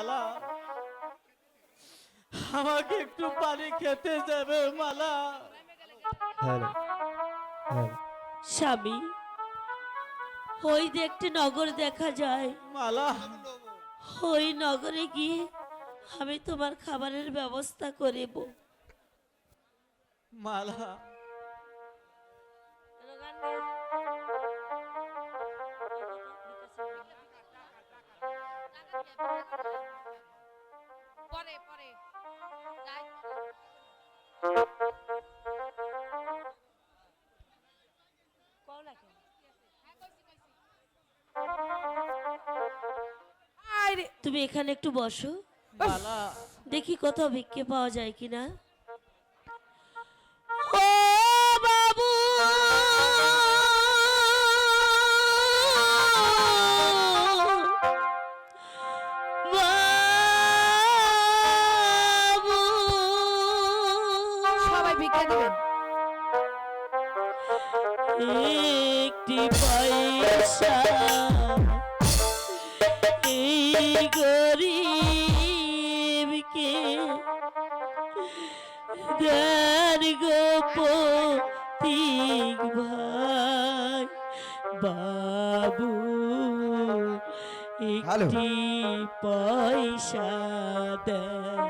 মালা। আমাকে একটু পানি খেতে যাবে মালা। Hello hello. স্বামী ওই যে একটি নগর দেখা যায়। মালা। ওই নগরে গিয়ে আমি তোমার খাবারের ব্যবস্থা করিব মালা তুমি এখানে একটু বসো। দেখি কোথাও ভিক্ষে পাওয়া যায় কিনা। ও বাবু! একটি পয়সা। এই গরিবকে দেন গো পথিক ভাই বাবু একটি পয়সা দেন।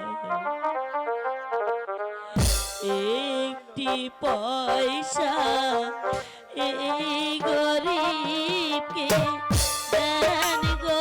একটি পয়সা এই গরিবকে দেন গো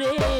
rain.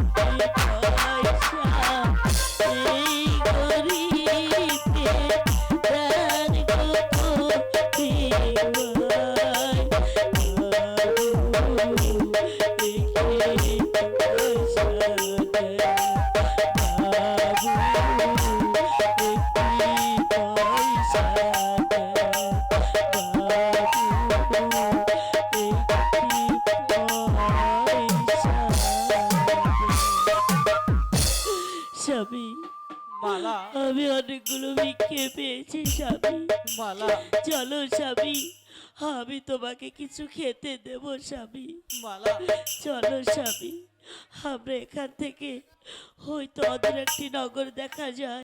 স্বামী মালা। আমি অনেকগুলো ভিক্ষে পেয়েছি স্বামী। মালা। চলো স্বামী আমি তোমাকে কিছু খেতে দেব স্বামী। মালা। চলো স্বামী। আমরা এখান থেকে হয়তো অদূর একটি নগর দেখা যায়।